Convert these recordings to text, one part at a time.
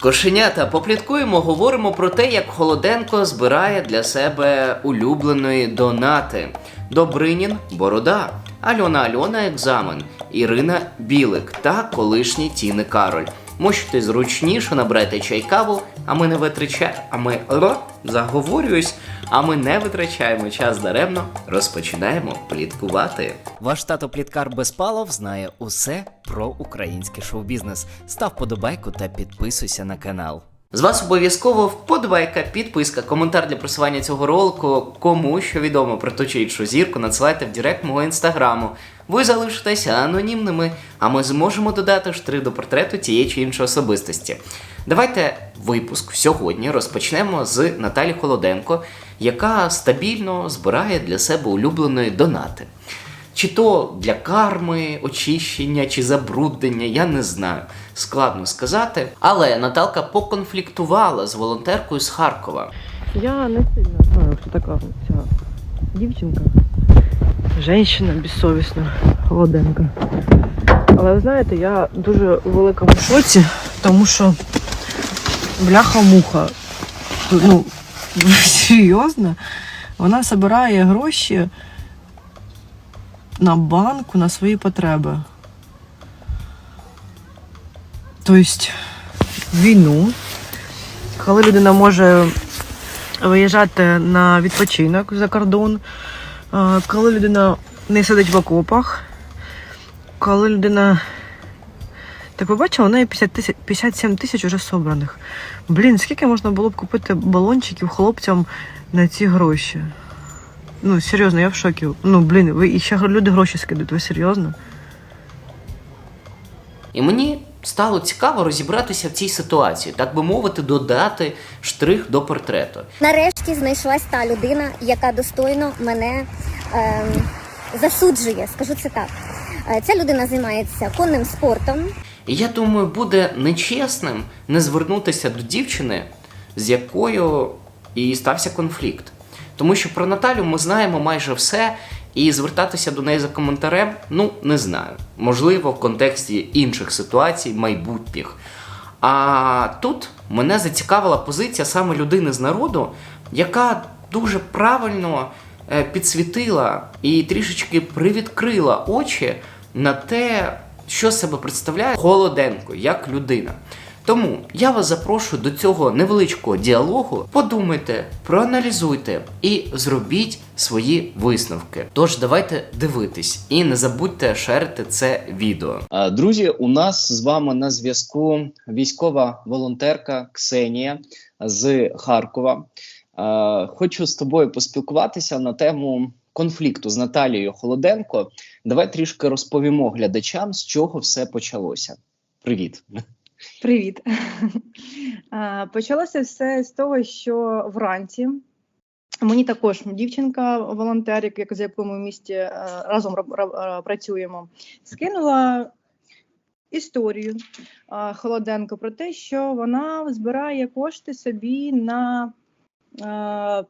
Кошенята, попліткуємо, говоримо про те, як Холоденко збирає для себе улюбленої донати. Добринін Борода, Альона Альона екзамен, Ірина Білик та колишній Тіни Кароль. Можете зручніше набрати чай каву, а ми не витрачаємо. А ми заговорююсь, а ми не витрачаємо час даремно, розпочинаємо пліткувати. Ваш тато Пліткар Безпалов знає усе про український шоу-бізнес. Став подобайку та підписуйся на канал. З вас обов'язково вподобайка, підписка, коментар для просування цього ролику. Кому що відомо про ту чи іншу зірку, надсилайте в директ мого інстаграму. Ви залишитеся анонімними, а ми зможемо додати штрих до портрету тієї чи іншої особистості. Давайте випуск сьогодні розпочнемо з Наталі Холоденко, яка стабільно збирає для себе улюбленої донати. Чи то для карми, очищення чи забруднення, я не знаю. Складно сказати. Але Наталка поконфліктувала з волонтеркою з Харкова. Я не сильно знаю, хто така ця дівчинка. Женщина безсовісна, Холоденка. Але ви знаєте, я дуже у великому шоці, тому що бляха-муха. Ну, серйозно, вона збирає гроші на банку на свої потреби. Тобто, війну, коли людина може виїжджати на відпочинок за кордон, е, коли людина не сидить в окопах, коли людина. Так ви бачили, у неї 50 тисяч, 57 тисяч вже собраних. Блін, скільки можна було б купити балончиків хлопцям на ці гроші? Ну, серйозно, я в шокі. Ну, блін, ви і ще люди гроші скидуть, ви серйозно? І мені стало цікаво розібратися в цій ситуації, так би мовити, додати штрих до портрету. Нарешті знайшлась та людина, яка достойно мене ем, засуджує. Скажу це так. Е, Ця людина займається конним спортом. І я думаю, буде нечесним не звернутися до дівчини, з якою і стався конфлікт. Тому що про Наталю ми знаємо майже все, і звертатися до неї за коментарем, ну не знаю. Можливо, в контексті інших ситуацій, майбутніх. А тут мене зацікавила позиція саме людини з народу, яка дуже правильно е, підсвітила і трішечки привідкрила очі на те, що себе представляє Холоденко як людина. Тому я вас запрошую до цього невеличкого діалогу. Подумайте, проаналізуйте і зробіть свої висновки. Тож давайте дивитись і не забудьте шерити це відео. Друзі, у нас з вами на зв'язку військова волонтерка Ксенія з Харкова. Хочу з тобою поспілкуватися на тему конфлікту з Наталією Холоденко. Давай трішки розповімо глядачам, з чого все почалося. Привіт. Привіт. Почалося все з того, що вранці мені також дівчинка, волонтер, як- з якому ми в місті е, разом е, працюємо, скинула історію Холоденко про те, що вона збирає кошти собі на. е,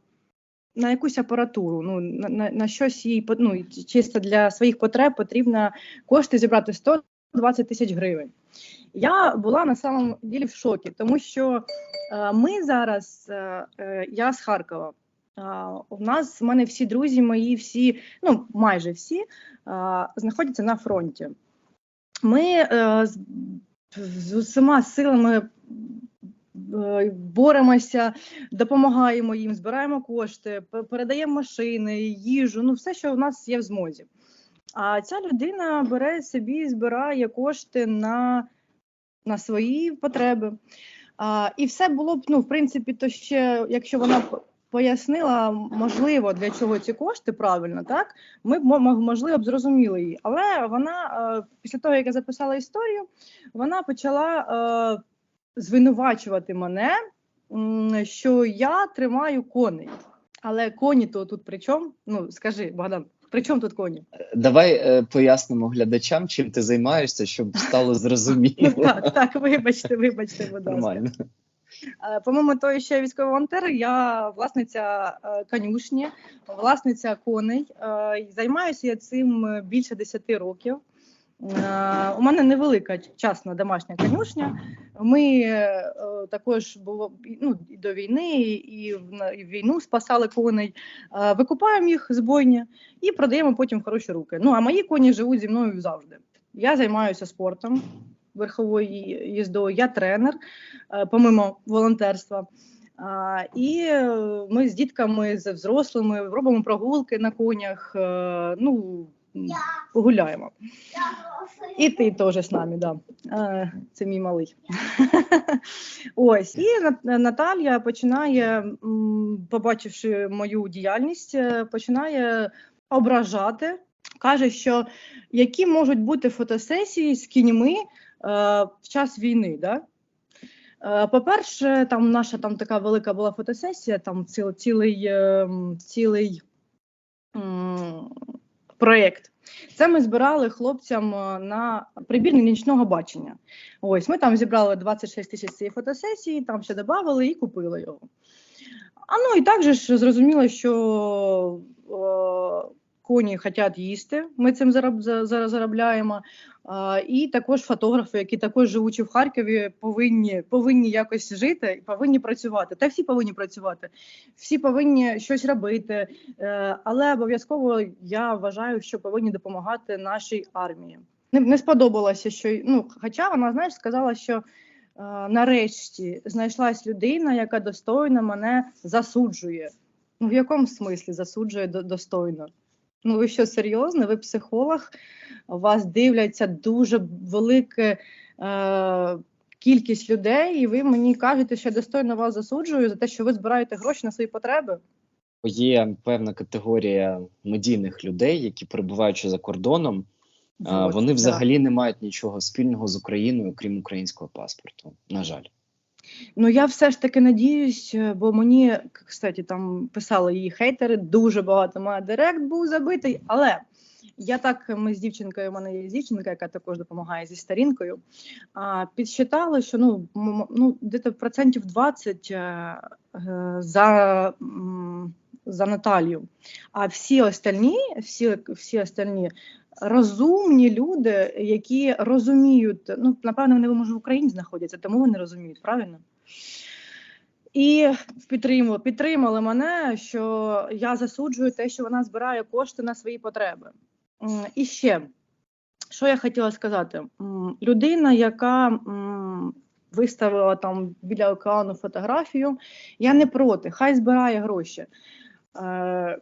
На якусь апаратуру, ну на, на, на щось їй ну, чисто для своїх потреб потрібно кошти зібрати 120 тисяч гривень. Я була на самом ділі в шокі, тому що е, ми зараз, е, е, я з Харкова. у нас в мене всі друзі мої, всі, ну майже всі, е, знаходяться на фронті. Ми е, з, усіма силами боремося, допомагаємо їм, збираємо кошти, передаємо машини, їжу, ну все, що в нас є в змозі. А ця людина бере собі, збирає кошти на, на свої потреби. А, і все було б, ну, в принципі, то ще, якщо вона пояснила, можливо, для чого ці кошти правильно, так ми б мо- мо- можливо б зрозуміли її. Але вона е, після того, як я записала історію, вона почала е, звинувачувати мене, що я тримаю коней. Але коні то тут при чому? Ну скажи, Богдан, при чому тут коні? Давай е, пояснимо глядачам, чим ти займаєшся, щоб стало Ну, зрозуміло. так, так, вибачте, вибачте, будь ласка. Нормально. Е, того, що я військовий волонтер, я власниця е, конюшні, власниця коней. Е, Займаюся я цим е, більше 10 років. Е, У мене невелика частна домашня конюшня. Ми е, також було ну, і до війни, і в, війну спасали коней. Е, Викупаємо їх з бойні і продаємо потім в хороші руки. Ну а мої коні живуть зі мною завжди. Я займаюся спортом, верховою їздою. Я тренер, помимо волонтерства. А, і ми з дітками, з взрослими робимо прогулки на конях. Ну, погуляємо. І ти теж з нами, да. Це мій малий. Ось. І Наталія починає, побачивши мою діяльність, е, починає ображати. Каже, що які можуть бути фотосесії з кіньми е, в час війни. Да? Е, По-перше, там наша там така велика була фотосесія, там ціл, цілий, е, цілий проєкт. Це ми збирали хлопцям е, на прибірні нічного бачення. Ось ми там зібрали 26 тисяч цієї фотосесії, там ще додали і купили його. А ну і також зрозуміло, що е, коні хочуть їсти. Ми цим заробляємо. І також фотографи, які також живучи в Харкові, повинні, повинні якось жити і повинні працювати. Та всі повинні працювати, всі повинні щось робити. Е, але обов'язково я вважаю, що повинні допомагати нашій армії. Не, сподобалося, що ну, хоча вона знаєш, сказала, що е, нарешті знайшлась людина, яка достойно мене засуджує. Ну в якому смислі засуджує до- достойно? Ну, ви що серйозно? Ви психолог? Вас дивляться дуже велика е, кількість людей, і ви мені кажете, що я достойно вас засуджую за те, що ви збираєте гроші на свої потреби. Є певна категорія медійних людей, які перебуваючи за кордоном, Вот, вони да. взагалі не мають нічого спільного з Україною, крім українського паспорту. На жаль. Ну я все ж таки надіюсь, е, бо мені, кстати, там писали її хейтери, дуже багато моя директ був забитий, але. Я так, ми з дівчинкою, у мене є дівчинка, яка також допомагає зі старінкою. А, підсчитали, що ну, ну десь процентів 20 е, е, за, за Наталію. А всі остальні, всі, всі остальні розумні люди, які розуміють, ну, напевно, вони може в Україні знаходяться, тому вони розуміють, правильно? І підтримали, підтримали мене, що я засуджую те, що вона збирає кошти на свої потреби. І ще, що я хотіла сказати, людина, яка виставила там біля океану фотографію, я не проти, хай збирає гроші. Е,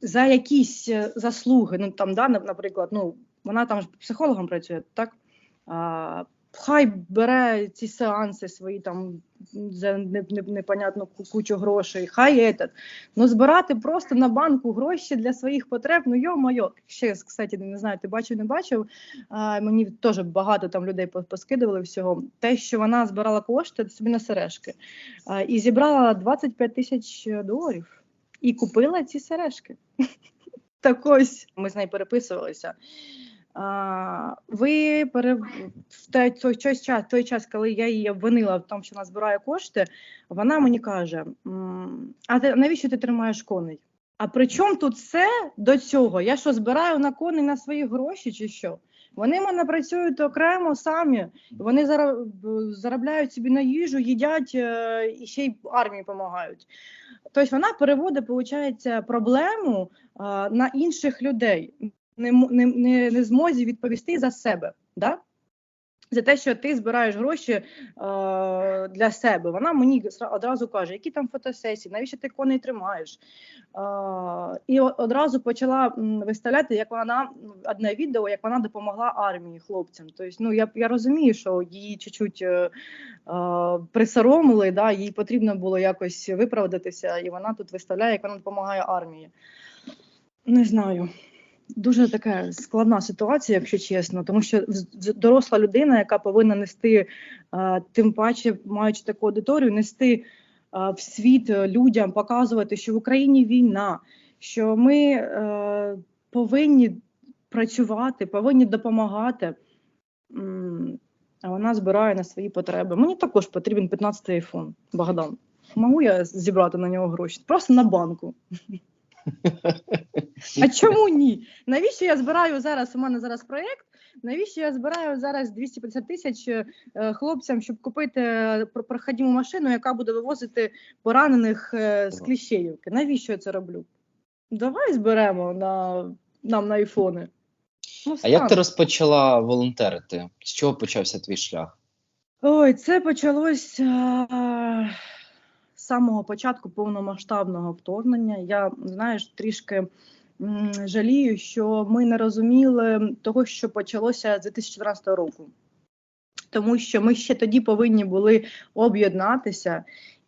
за якісь е, заслуги, ну там, да, наприклад, ну, вона там ж психологом працює, так? Хай бере ці сеанси свої там за не, не, непонятну кучу грошей, хай этот. Ну, збирати просто на банку гроші для своїх потреб, ну йо-моє. Ще, кстати, не знаю, ти бачив, не бачив. А, мені теж багато там людей поскидували всього. Те, що вона збирала кошти собі на сережки, а, і зібрала 25 тисяч доларів і купила ці сережки. Так ось ми з нею переписувалися. Ви пере... в той, той, час, той час, коли я її обвинила в тому, що вона збирає кошти, вона мені каже: А ти навіщо ти тримаєш коней? А при чому тут все до цього? Я що збираю на коней на свої гроші чи що? Вони мене працюють окремо самі, вони заробляють собі на їжу, їдять е, і ще й армії допомагають. Тобто вона переводить, виходить, проблему на інших людей, не, не, не, не змозі відповісти за себе. Да? За те, що ти збираєш гроші е, для себе. Вона мені одразу каже, які там фотосесії, навіщо ти коней тримаєш. Е, і одразу почала виставляти, як вона одне відео, як вона допомогла армії хлопцям. Тобто, ну я, я розумію, що її чуть-чуть е, е, присоромили, да, їй потрібно було якось виправдатися, і вона тут виставляє, як вона допомагає армії. Не знаю. Дуже така складна ситуація, якщо чесно, тому що доросла людина, яка повинна нести, е, тим паче, маючи таку аудиторію, нести е, в світ е, людям, показувати, що в Україні війна, що ми повинні працювати, повинні допомагати. А вона збирає на свої потреби. Мені також потрібен 15 айфон, Богдан. Могу я зібрати на нього гроші? Просто на банку. А чому ні? Навіщо я збираю зараз? У мене зараз проєкт, навіщо я збираю зараз 250 тисяч е, хлопцям, щоб купити е, проходиму машину, яка буде вивозити поранених е, з Кліщеївки? Навіщо я це роблю? Давай зберемо на нам на айфони. Ну, А як ти розпочала волонтерити? З чого почався твій шлях? Ой, це почалось а, самого початку повномасштабного вторгнення. Я знаєш, трішки жалію, що ми не розуміли того, що почалося з 2014 року. Тому що ми ще тоді повинні були об'єднатися.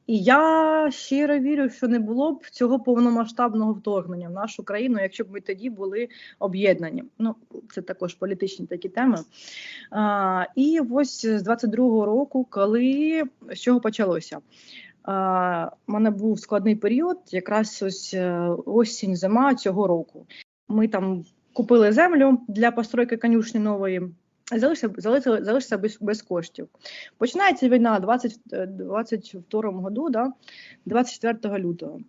І я щиро вірю, що не було б цього повномасштабного вторгнення в нашу країну, якщо б ми тоді були об'єднані. Ну, це також політичні такі теми. А, і ось з 22-го року, коли з чого почалося? У мене був складний період, якраз ось е, осінь, зима цього року. Ми там купили землю для постройки конюшні нової. Залишився, залишився, залишився без, без коштів. Починається війна 20, е, 22 году, да, 24 лютого.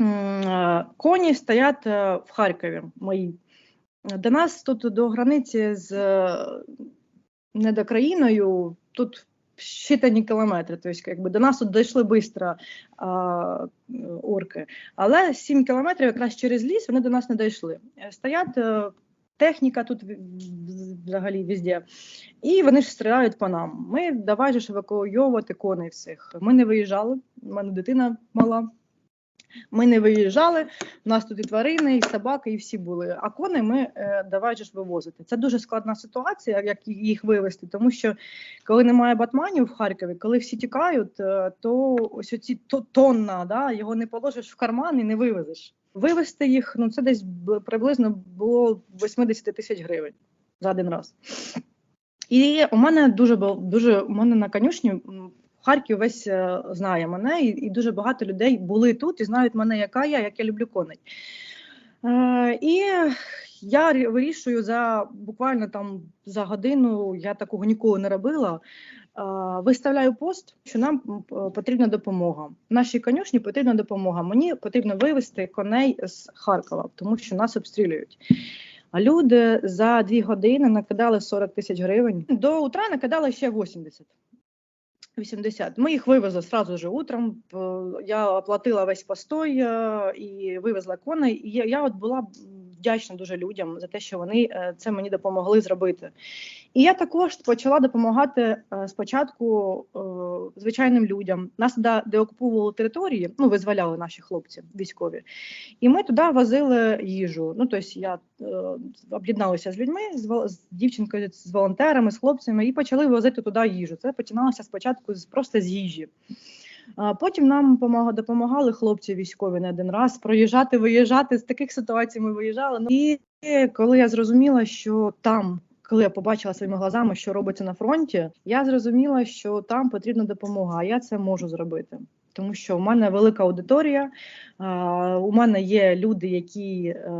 Е, Коні стоять е, в Харкові мої. До нас тут до границі з е, недокраїною тут щитані кілометри. Тобто, якби до нас дійшли швидко орки. Але 7 кілометрів якраз через ліс вони до нас не дійшли. Стоять е, техніка тут взагалі везде. І вони ж стріляють по нам. Ми давай же евакуйовувати коней всіх. Ми не виїжджали, у мене дитина мала. Ми не виїжджали, у нас тут і тварини, і собаки, і всі були. А коней ми е, давай ж вивозити. Це дуже складна ситуація, як їх вивезти, тому що коли немає батманів в Харкові, коли всі тікають, е, то ось оці то- тонна, да, його не положиш в карман і не вивезеш. Вивезти їх, ну це десь приблизно було 80 тисяч гривень за один раз. І у мене дуже дуже у мене на конюшні Харків весь е, знає мене, і, і дуже багато людей були тут і знають мене, яка я, як я люблю коней. Е, і я вирішую за буквально там за годину, я такого ніколи не робила. е, Виставляю пост, що нам потрібна допомога. Нашій конюшні потрібна допомога. Мені потрібно вивезти коней з Харкова, тому що нас обстрілюють. А люди за дві години накидали 40 тисяч гривень. До утра накидали ще 80. 80. Ми їх вивезли сразу же утром. Я оплатила весь постой і вивезла коней. І я, от була вдячна дуже людям за те, що вони е, це мені допомогли зробити. І я також почала допомагати е, спочатку е, звичайним людям. Нас туди деокуповували території, ну визволяли наші хлопці військові. І ми туди возили їжу. Ну, тобто я е, об'єдналася з людьми, з, дівчинкою, з волонтерами, з хлопцями, і почали возити туди їжу. Це починалося спочатку з просто з їжі. Потім нам помага- допомагали хлопці військові не один раз проїжджати, виїжджати. З таких ситуацій ми виїжджали. Ну, І коли я зрозуміла, що там. Коли я побачила своїми глазами, що робиться на фронті, я зрозуміла, що там потрібна допомога, а я це можу зробити. Тому що у мене велика аудиторія, у мене є люди, які е,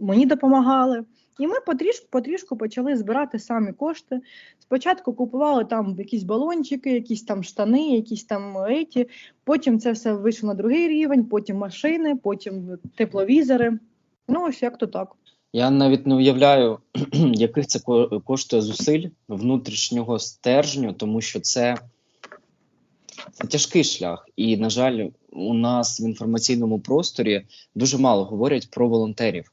мені допомагали. І ми потрішку, потрішку почали збирати самі кошти. Спочатку купували там якісь балончики, якісь там штани, якісь там еті. Потім це все вийшло на другий рівень, потім машини, потім тепловізори. Ну, ось як то так. Я навіть не уявляю, яких це коштує зусиль внутрішнього стержню, тому що це, це тяжкий шлях. І, на жаль, у нас в інформаційному просторі дуже мало говорять про волонтерів.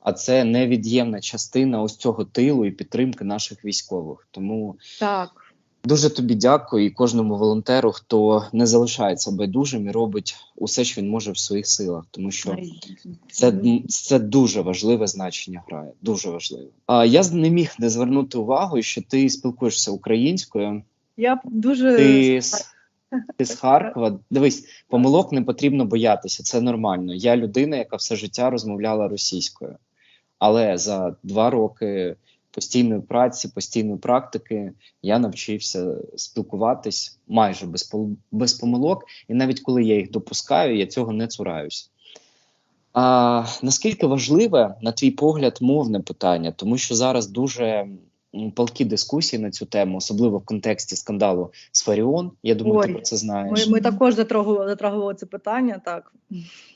А це невід'ємна частина ось цього тилу і підтримки наших військових. Тому Так. Дуже тобі дякую і кожному волонтеру, хто не залишається байдужим і робить усе, що він може в своїх силах, тому що це, це дуже важливе значення грає. Дуже важливе. А я не міг не звернути увагу, що ти спілкуєшся українською. Я дуже Ти з, ти з Харкова. Дивись, помилок не потрібно боятися. Це нормально. Я людина, яка все життя розмовляла російською, але за два роки постійної праці, постійної практики я навчився спілкуватись майже без, без помилок, і навіть коли я їх допускаю, я цього не цураюсь. А наскільки важливе, на твій погляд, мовне питання, тому що зараз дуже палкі дискусії на цю тему, особливо в контексті скандалу з Фаріон. Я думаю, ти про це знаєш. ми також затрагували, затрагували це питання. Так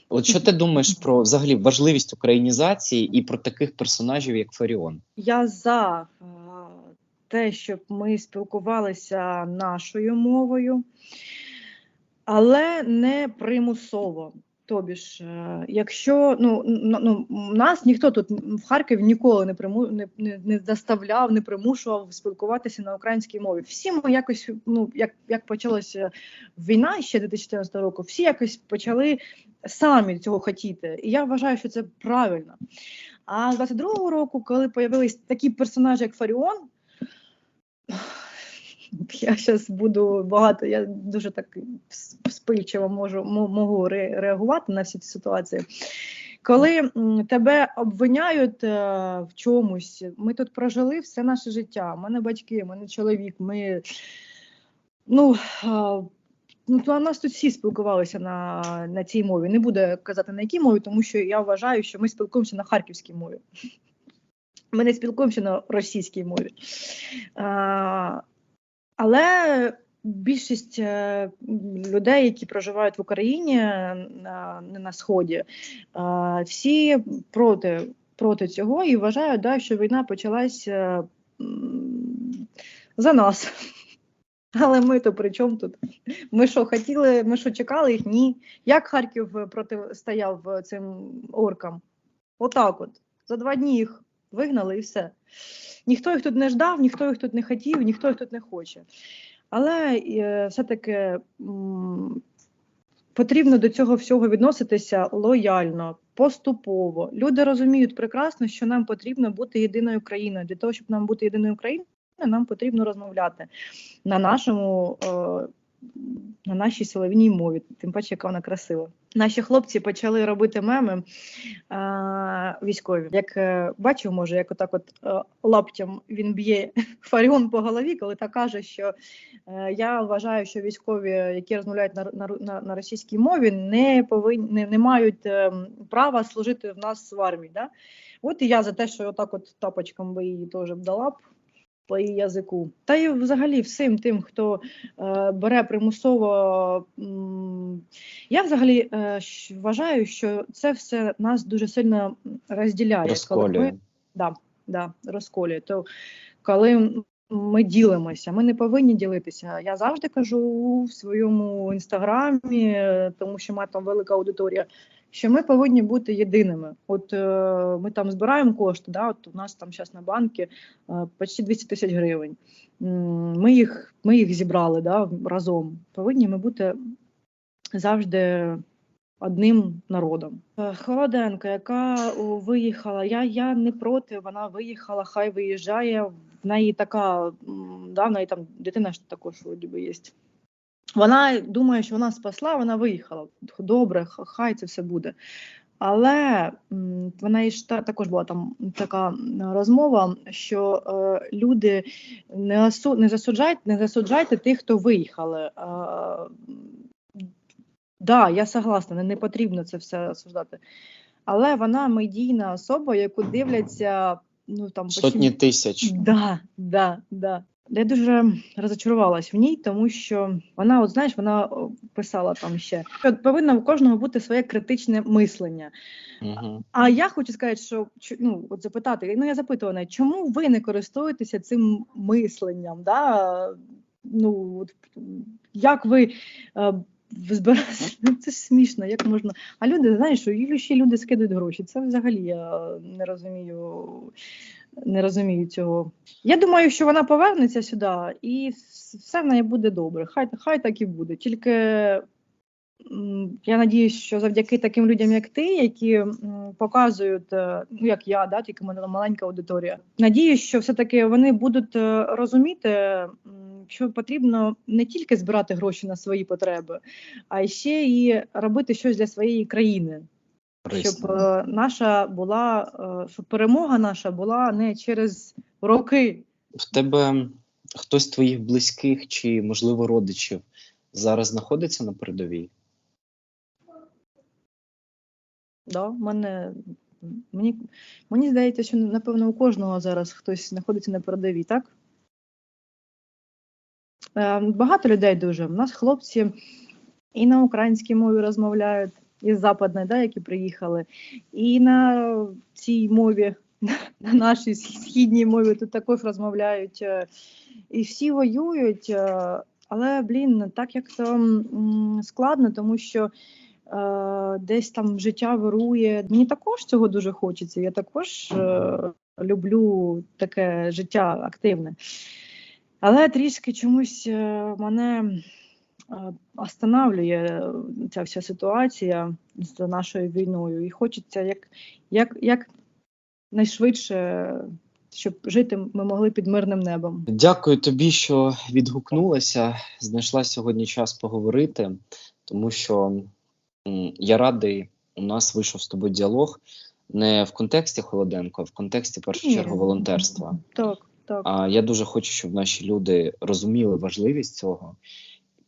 От що ти думаєш про взагалі важливість українізації і про таких персонажів, як Фаріон? я за те, щоб ми спілкувалися нашою мовою, але не примусово. Тобі ж, е, якщо ну, ну нас ніхто тут в Харкові ніколи не приму не, не, заставляв, не примушував спілкуватися на українській мові. Всі ми якось, ну як, як почалася війна ще 2014 року, всі якось почали самі цього хотіти. І я вважаю, що це правильно. А з 22-го року, коли появились такі персонажі, як Фаріон, я зараз буду багато, я дуже так спильчиво можу можу реагувати на всі ці ситуації. Коли тебе обвиняють е, в чомусь, ми тут прожили все наше життя. У мене батьки, у мене чоловік, ми ну. е, Ну, то у нас тут всі спілкувалися на, на цій мові. Не буду казати на якій мові, тому що я вважаю, що ми спілкуємося на харківській мові. Ми не спілкуємося на російській мові. А, але більшість е, людей, які проживають в Україні, на, не на Сході, всі проти, проти цього і вважають, да, що війна почалася за нас. Але ми то при чому тут? Ми що хотіли, ми що чекали їх? Ні. Як Харків е, протистояв е, цим оркам? Отак от. За два дні їх вигнали і все. Ніхто їх тут не ждав, ніхто їх тут не хотів, ніхто їх тут не хоче. Але е, все-таки потрібно до цього всього відноситися лояльно, поступово. Люди розуміють прекрасно, що нам потрібно бути єдиною країною. Для того, щоб нам бути єдиною країною, нам потрібно розмовляти на нашому. Е, на нашій солов'їній мові, тим паче, яка вона красива. Наші хлопці почали робити меми е, військові. Як е, бачив, може, як отак от е, лаптям він б'є Фаріон по голові, коли та каже, що е, я вважаю, що військові, які розмовляють на, на, на, на російській мові, не повинні не, не мають права служити в нас в армії. Да? От і я за те, що отак от тапочком би її теж б дала б по її язику. Та й взагалі всім тим, хто е, бере примусово. Я взагалі е, вважаю, що це все нас дуже сильно розділяє. Коли ми, да, да, розколює. То коли ми ділимося, ми не повинні ділитися. Я завжди кажу в своєму інстаграмі, е, тому що має там велика аудиторія. Що ми повинні бути єдиними. От е, ми там збираємо кошти, да, от у нас там зараз на банки е, почти 200 тисяч гривень. Ми їх, ми їх зібрали да, разом. Повинні ми бути завжди одним народом. Е, Холоденко, яка виїхала, я, я не проти, вона виїхала, хай виїжджає. В неї така, да, в неї там дитина ж також вроді би є. Вона думає, що вона спасла, вона виїхала. Добре, хай це все буде. Але вона і ж та- також була там така розмова, що е, люди не, осу, не, засуджайте, не засуджайте тих, хто виїхали. Е, да, я согласна, не, не потрібно це все осуждати. Але вона медійна особа, яку дивляться ну там почти- Сотні тисяч. Да, да, да. Я дуже розочарувалась в ній, тому що вона, от знаєш, вона писала там ще, що повинно у кожного бути своє критичне мислення. Угу. А я хочу сказати, що ну, от запитати, ну я запитувала, чому ви не користуєтеся цим мисленням? Да? Ну, от, як ви е, збираєте? Ну, Це смішно, як можна. А люди, знаєш, що ще люди скидують гроші. Це взагалі я не розумію, не розумію цього. Я думаю, що вона повернеться сюди, і все в неї буде добре. Хай, хай так і буде. Тільки я надіюсь, що завдяки таким людям, як ти, які показують, е, ну як я, да, тільки в мене маленька аудиторія. Надіюсь, що все-таки вони будуть е, розуміти, що потрібно не тільки збирати гроші на свої потреби, а ще і робити щось для своєї країни щоб е, наша була, е, щоб перемога наша була не через роки. В тебе хтось з твоїх близьких чи, можливо, родичів зараз знаходиться на передовій? Да? Мене Мені, мені здається, що напевно у кожного зараз хтось знаходиться на передовій, так? Е, Багато людей дуже. У нас хлопці і на українській мові розмовляють, із западної, да, які приїхали, і на цій мові, на нашій східній мові тут також розмовляють. е, І всі воюють. е, Але, блін, так як то складно, тому що е, десь там життя вирує. Мені також цього дуже хочеться. Я також люблю таке життя активне. Але трішки чомусь мене останавлює ця вся ситуація з нашою війною. І хочеться як, як, як найшвидше, щоб жити ми могли під мирним небом. Дякую тобі, що відгукнулася, знайшла сьогодні час поговорити, тому що я радий, у нас вийшов з тобою діалог не в контексті Холоденко, а в контексті в першу Ні. чергу волонтерства. Так, так. А я дуже хочу, щоб наші люди розуміли важливість цього,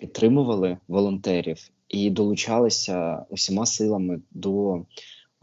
підтримували волонтерів і долучалися усіма силами до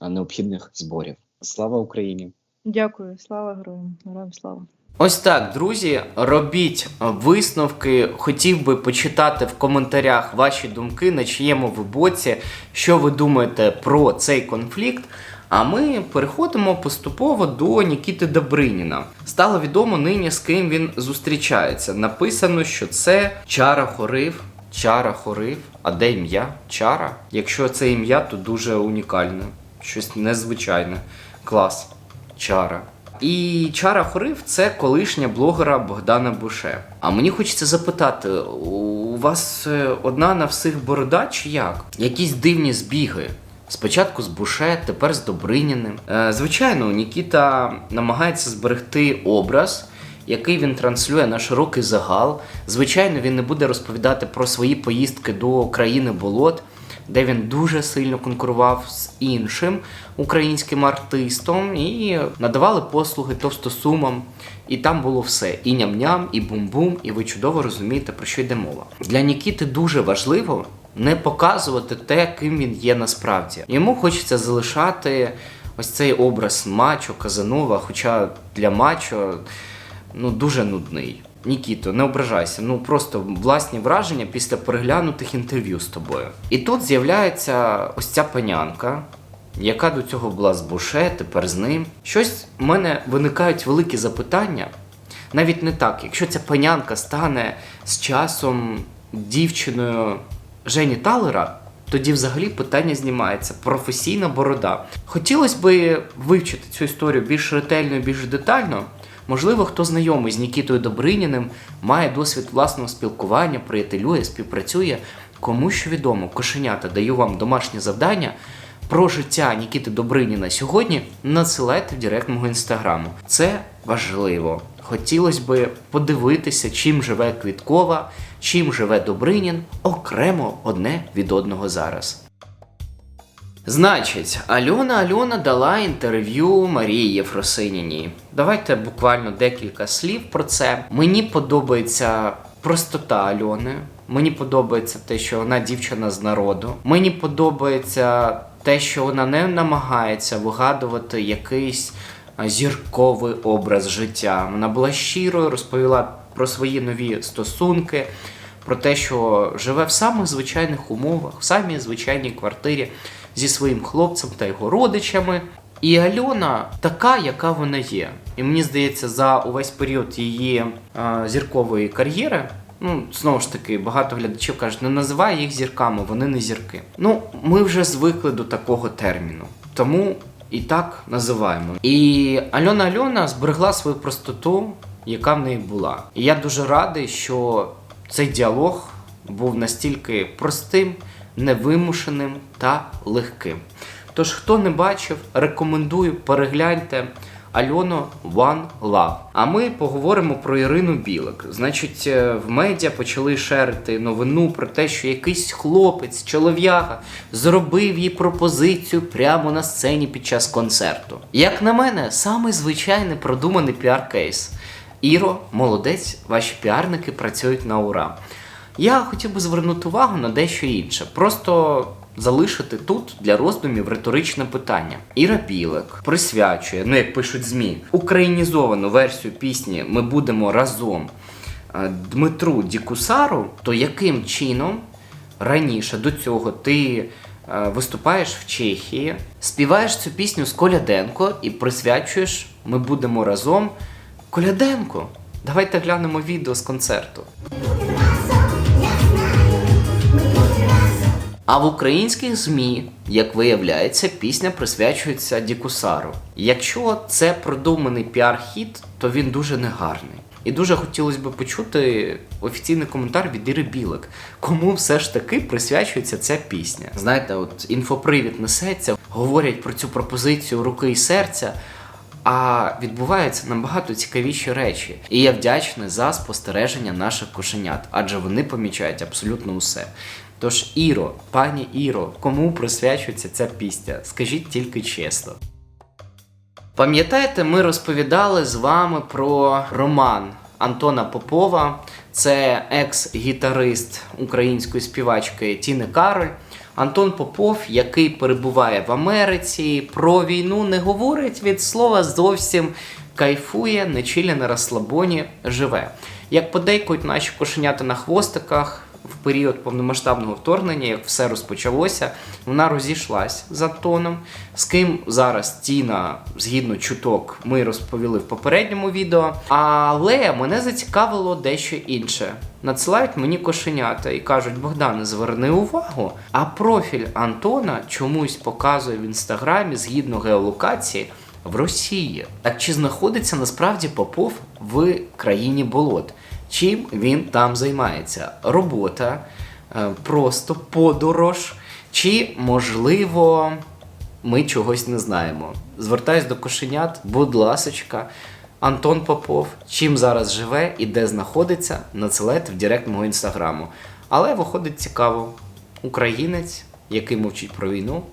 необхідних зборів. Слава Україні! Дякую, слава героям, героям слава. Ось так, друзі, робіть висновки. Хотів би почитати в коментарях ваші думки, на чиєму ви боці, що ви думаєте про цей конфлікт. А ми переходимо поступово до Нікіти Добриніна. Стало відомо нині, з ким він зустрічається. Написано, що це Чара Хорив. Чара Хорив. А де ім'я? Чара? Якщо це ім'я, то дуже унікальне, щось незвичайне. Клас. Чара. І Чара Хорив це колишня блогера Богдана Буше. А мені хочеться запитати: у вас е, одна на всіх борода чи як? Якісь дивні збіги. Спочатку з Буше, тепер з Добриніним. Е, звичайно, Нікіта намагається зберегти образ, який він транслює на широкий загал. Звичайно, він не буде розповідати про свої поїздки до країни болот, де він дуже сильно конкурував з іншим українським артистом і надавали послуги товстосумам. І там було все: і ням-ням, і бум-бум, і ви чудово розумієте, про що йде мова. Для Нікіти дуже важливо не показувати те, ким він є насправді. Йому хочеться залишати ось цей образ мачо, Казанова, хоча для мачо ну дуже нудний. Нікіто, не ображайся. Ну просто власні враження після переглянутих інтерв'ю з тобою. І тут з'являється ось ця панянка, яка до цього була з Буше, тепер з ним. Щось в мене виникають великі запитання. Навіть не так, якщо ця панянка стане з часом дівчиною Жені Талера, тоді взагалі питання знімається професійна борода. Хотілося би вивчити цю історію більш ретельно і більш детально. Можливо, хто знайомий з Нікітою Добриніним, має досвід власного спілкування, приятелює, співпрацює. Кому що відомо, кошенята, даю вам домашнє завдання про життя Нікіти Добриніна сьогодні. Надсилайте в директ мого інстаграму. Це важливо. Хотілося би подивитися, чим живе Квіткова, чим живе Добринін, окремо одне від одного зараз. Значить, Альона Альона дала інтерв'ю Марії Єфросиніній. Давайте буквально декілька слів про це. Мені подобається простота Альони. Мені подобається те, що вона дівчина з народу. Мені подобається те, що вона не намагається вигадувати якийсь зірковий образ життя. Вона була щирою, розповіла про свої нові стосунки, про те, що живе в самих звичайних умовах, в самій звичайній квартирі зі своїм хлопцем та його родичами. І Альона така, яка вона є. І мені здається, за увесь період її е, зіркової кар'єри. Ну, знову ж таки, багато глядачів кажуть, не називай їх зірками, вони не зірки. Ну, ми вже звикли до такого терміну. Тому і так називаємо. І Альона Альона зберегла свою простоту, яка в неї була. І я дуже радий, що цей діалог був настільки простим, невимушеним та легким. Тож, хто не бачив, рекомендую перегляньте Альону One Love. А ми поговоримо про Ірину Білик. Значить, е, в медіа почали шерити новину про те, що якийсь хлопець, чолов'яга, зробив їй пропозицію прямо на сцені під час концерту. Як на мене, самий звичайний продуманий піар-кейс. Іро, молодець, ваші піарники працюють на ура. Я хотів би звернути увагу на дещо інше. Просто залишити тут для роздумів риторичне питання. Іра Білик присвячує, ну як пишуть ЗМІ, українізовану версію пісні Ми будемо разом е, Дмитру Дікусару. То яким чином раніше до цього ти е, виступаєш в Чехії, співаєш цю пісню з Коляденко і присвячуєш Ми будемо разом Коляденко? Давайте глянемо відео з концерту. А в українських ЗМІ, як виявляється, пісня присвячується Дікусару. Якщо це продуманий піар-хіт, то він дуже негарний. І дуже хотілося б почути офіційний коментар від Іри Білик. Кому все ж таки присвячується ця пісня? Знаєте, от інфопривід несеться, говорять про цю пропозицію руки і серця. А відбуваються набагато цікавіші речі. І я вдячний за спостереження наших кошенят, адже вони помічають абсолютно усе. Тож, Іро, пані Іро, кому присвячується ця пісня? Скажіть тільки чесно. Пам'ятаєте, ми розповідали з вами про роман Антона Попова. Це екс-гітарист української співачки Тіни Кароль. Антон Попов, який перебуває в Америці, про війну не говорить від слова зовсім кайфує, не чилі на розслабоні, живе. Як подейкують наші кошенята на хвостиках, в період повномасштабного вторгнення, як все розпочалося, вона розійшлась з Антоном. З ким зараз Тіна, згідно чуток, ми розповіли в попередньому відео. Але мене зацікавило дещо інше. Надсилають мені кошенята і кажуть: Богдане, зверни увагу. А профіль Антона чомусь показує в інстаграмі згідно геолокації. В Росії. Так чи знаходиться насправді Попов в країні болот? Чим він там займається? Робота, е, просто подорож, чи, можливо, ми чогось не знаємо. Звертаюсь до кошенят, будь ласочка, Антон Попов, чим зараз живе і де знаходиться, надсилайте в директ мого інстаграму. Але виходить цікаво: українець, який мовчить про війну,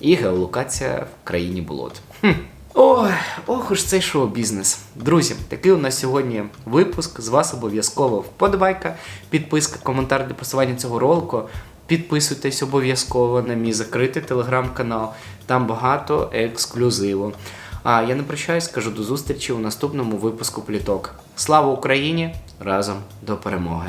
і геолокація в країні болот. Хм. Ой, ох уж цей шоу-бізнес. Друзі, такий у нас сьогодні випуск. З вас обов'язково вподобайка, підписка, коментар для просування цього ролику. Підписуйтесь обов'язково на мій закритий телеграм-канал. Там багато ексклюзиву. А я не прощаюсь, кажу до зустрічі у наступному випуску пліток. Слава Україні! Разом до перемоги!